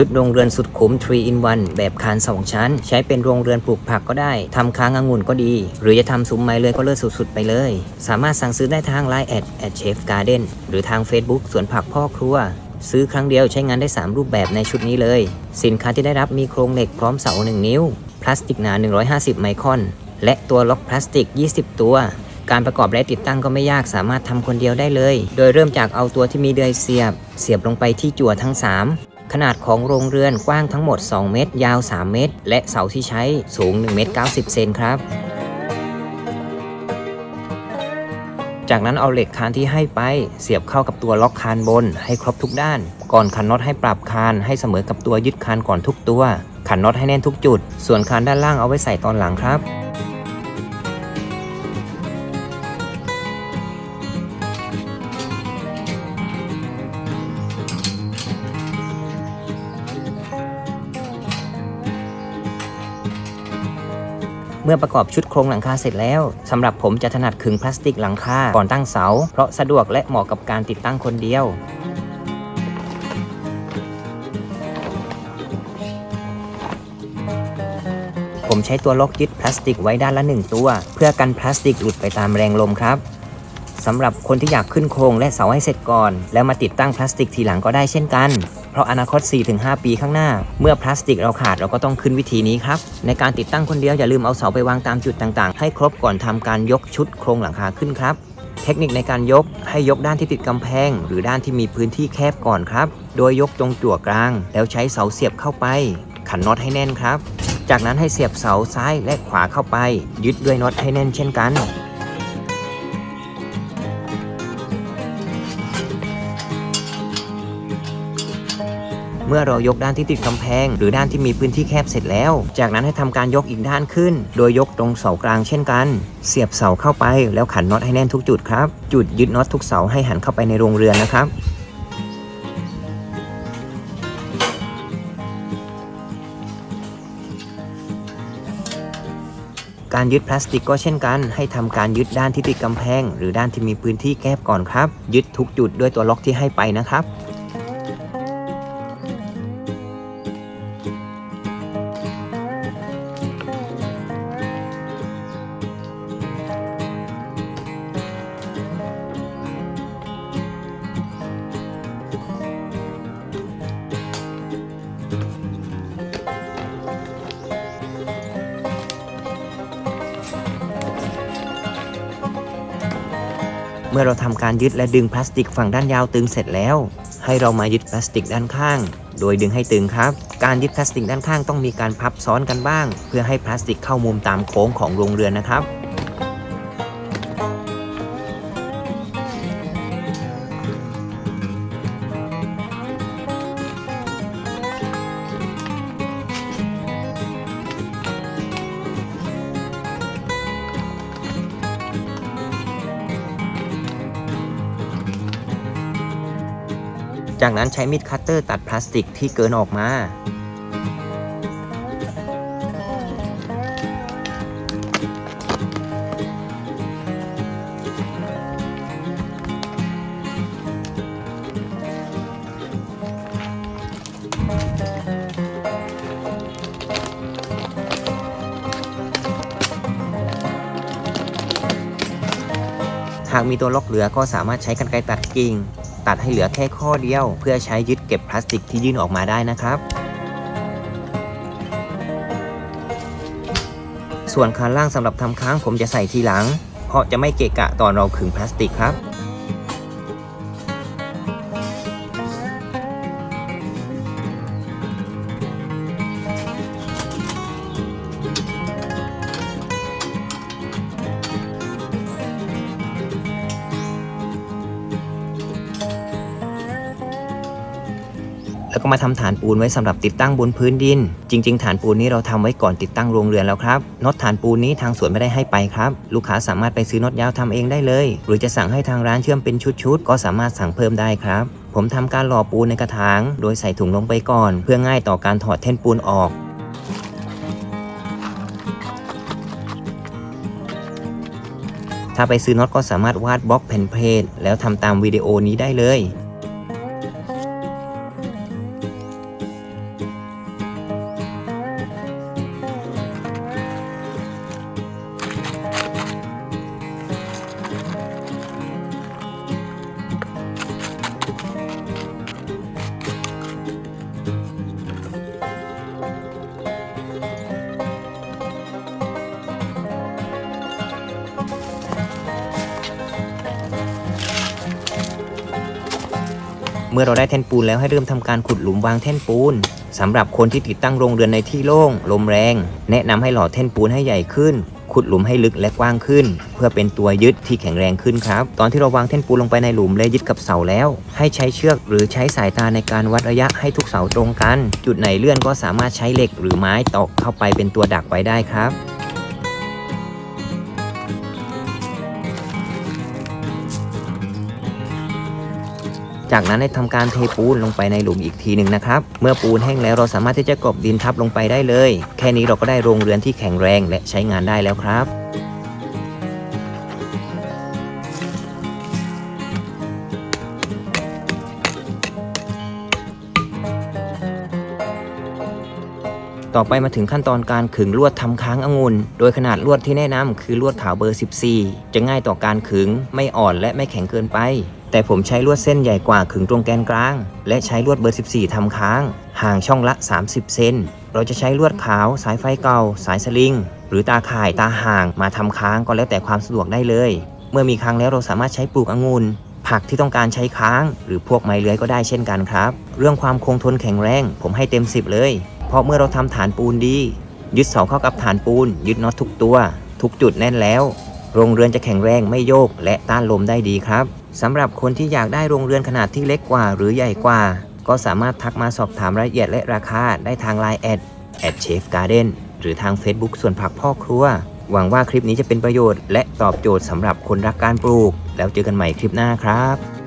ชุดโรงเรือนสุดคุ้ม3 in 1 แบบคาน 2 ชั้น ใช้เป็นโรงเรือนปลูกผักก็ได้ทำค้างองุ่นก็ดี หรือจะทำซุ้มไม้เลยก็เลิศสุดๆ ไปเลย สามารถสั่งซื้อได้ทาง Line แอดแอดเชฟการ์เด้นหรือทาง Facebook สวนผักพ่อครัว ซื้อครั้งเดียวใช้งานได้ 3 รูปแบบในชุดนี้เลย สินค้าที่ได้รับมีโครงเหล็กพร้อมเสา 1 นิ้ว พลาสติกหนา 150 ไมครอน และตัวล็อกพลาสติก 20 ตัวการประกอบและติดตั้งก็ไม่ยากสามารถทำคนเดียวได้เลย โดยเริ่มจากเอาตัวที่มีเดือยเสียบ เสียบลงไปที่จั่วทั้ง 3 ขนาดของโรงเรือนกว้างทั้งหมด 2 เมตร ยาว 3 เมตร และเสาที่ใช้สูง 1 เมตร 90 เซนครับ จากนั้นเอาเหล็กคานที่ให้ไป เสียบเข้ากับตัวล็อกคานบนให้ครบทุกด้าน ก่อนขันน็อตให้ปรับคานให้เสมอกับตัวยึดคานก่อนทุกตัว ขันน็อตให้แน่นทุกจุด ส่วนคานด้านล่างเอาไว้ใส่ตอนหลังครับ มื่อประกอบชุดโครงหลังคาเสร็จแล้วสำหรับผมจะถนัดขึงพลาสติกหลังคาก่อนตั้งเสา เพราะสะดวกและเหมาะกับการติดตั้งคนเดียวผมใช้ตัวล็อกยึดพลาสติกไว้ด้านละหนึ่งตัว เพื่อกันพลาสติกหลุดไปตามแรงลมครับสำหรับคนที่อยากขึ้นโครงและเสาให้เสร็จก่อน แล้วมาติดตั้งพลาสติกทีหลังก็ได้เช่นกัน ราะอนาคต 4-5 ปีข้างหน้า เมื่อพลาสติกเราขาดเราก็ต้องขึ้นวิธีนี้ครับ ในการติดตั้งคนเดียวอย่าลืมเอาเสาไปวางตามจุดต่างๆ ให้ครบก่อนทำการยกชุดโครงหลังคาขึ้นครับ เทคนิคในการยกให้ยกด้านที่ติดกำแพง หรือด้านที่มีพื้นที่แคบก่อนครับ โดยยกตรงจั่วกลาง แล้วใช้เสาเสียบเข้าไป ขันน็อตให้แน่นครับ จากนั้นให้เสียบเสาซ้ายและขวาเข้าไป ยึดด้วยน็อตให้แน่นเช่นกัน เมื่อเรายกด้านที่ติดกำแพง หรือด้านที่มีพื้นที่แคบเสร็จแล้ว จากนั้นให้ทำการยกอีกด้านขึ้น โดยยกตรงเสากลางเช่นกัน เสียบเสาเข้าไป แล้วขันน็อตให้แน่นทุกจุดครับ จุดยึดน็อตทุกเสาให้หันเข้าไปในโรงเรือนนะครับการยึดพลาสติกก็เช่นกัน ให้ทำการยึดด้านที่ติดกำแพง หรือด้านที่มีพื้นที่แคบก่อนครับ ยึดทุกจุดด้วยตัวล็อกที่ให้ไปนะครับ เมื่อเราทำการยึดและดึงพลาสติกฝั่งด้านยาวตึงเสร็จแล้ว ให้เรามายึดพลาสติกด้านข้าง โดยดึงให้ตึงครับ การยึดพลาสติกด้านข้างต้องมีการพับซ้อนกันบ้าง เพื่อให้พลาสติกเข้ามุมตามโค้งของโรงเรือนนะครับ จากนั้นใช้มีดคัตเตอร์ตัดพลาสติกที่เกินออกมา หากมีตัวล็อกเหลือก็สามารถใช้กรรไกรตัดกิ่ง ตัดให้เหลือแค่ข้อเดียว เพื่อใช้ยึดเก็บพลาสติกที่ยื่นออกมาได้นะครับส่วนคานล่างสำหรับทำค้างผมจะใส่ทีหลัง เพราะจะไม่เกะกะตอนเราขึงพลาสติกครับ แล้วก็มาทำฐานปูนไว้สำหรับติดตั้งบนพื้นดิน จริง ๆ ฐานปูนนี้เราทำไว้ก่อนติดตั้งโรงเรือนแล้วครับน็อตฐานปูนนี้ทางสวนไม่ได้ให้ไปครับ ลูกค้าสามารถไปซื้อน็อตยาวทำเองได้เลย หรือจะสั่งให้ทางร้านเชื่อมเป็นชุดๆก็สามารถสั่งเพิ่มได้ครับ ผมทำการหล่อปูนในกระถาง โดยใส่ถุงลงไปก่อน เพื่อง่ายต่อการถอดแท่นปูนออกถ้าไปซื้อน็อตก็สามารถวาดบล็อกแผ่นเพลทแล้วทำตามวิดีโอนี้ได้เลย มื่อเราได้แท่นปูนแล้วให้เริ่มทำการขุดหลุมวางแท่นปูนสำหรับคนที่ติดตั้งโรงเรือนในที่โล่งลมแรง แนะนำให้หล่อแท่นปูนให้ใหญ่ขึ้น ขุดหลุมให้ลึกและกว้างขึ้น เพื่อเป็นตัวยึดที่แข็งแรงขึ้นครับ ตอนที่เราวางแท่นปูนลงไปในหลุมและยึดกับเสาแล้ว ให้ใช้เชือกหรือใช้สายตาในการวัดระยะให้ทุกเสาตรงกัน จุดไหนเลื่อนก็สามารถใช้เหล็กหรือไม้ตอกเข้าไปเป็นตัวดักไว้ได้ครับ จากนั้นให้ทำการเทปูนลงไปในหลุมอีกทีหนึ่งนะครับ เมื่อปูนแห้งแล้วเราสามารถที่จะกบดินทับลงไปได้เลย แค่นี้เราก็ได้โรงเรือนที่แข็งแรงและใช้งานได้แล้วครับต่อไปมาถึงขั้นตอนการขึงลวดทำค้างองุ่น โดยขนาดลวดที่แนะนำคือลวดขาวเบอร์ 14 จะง่ายต่อการขึง ไม่อ่อนและไม่แข็งเกินไป แต่ผมใช้ลวดเส้นใหญ่กว่าขึงตรงแกนกลาง และใช้ลวดเบอร์ 14ทำค้าง ห่างช่องละ 30 เซน เราจะใช้ลวดขาว สายไฟเก่า สายสลิง หรือตาข่ายตาห่างมาทำค้างก็แล้วแต่ความสะดวกได้เลย เมื่อมีค้างแล้วเราสามารถใช้ปลูกองุ่นผักที่ต้องการใช้ค้าง หรือพวกไม้เลื้อยก็ได้เช่นกันครับ เรื่องความคงทนแข็งแรง ผมให้เต็ม 10 เลย เพราะเมื่อเราทำฐานปูนดี ยึดเสาเข้ากับฐานปูน ยึดน็อตทุกตัว ทุกจุดแน่นแล้ว โรงเรือนจะแข็งแรงไม่โยก และต้านลมได้ดีครับสำหรับคนที่อยากได้โรงเรือนขนาดที่เล็กกว่า หรือใหญ่กว่า ก็สามารถทักมาสอบถามรายละเอียดและราคาได้ทาง Line แอดแอดเชฟการ์เด้นหรือทาง Facebook ส่วนผักพ่อครัว หวังว่าคลิปนี้จะเป็นประโยชน์และตอบโจทย์สำหรับคนรักการปลูก แล้วเจอกันใหม่คลิปหน้าครับ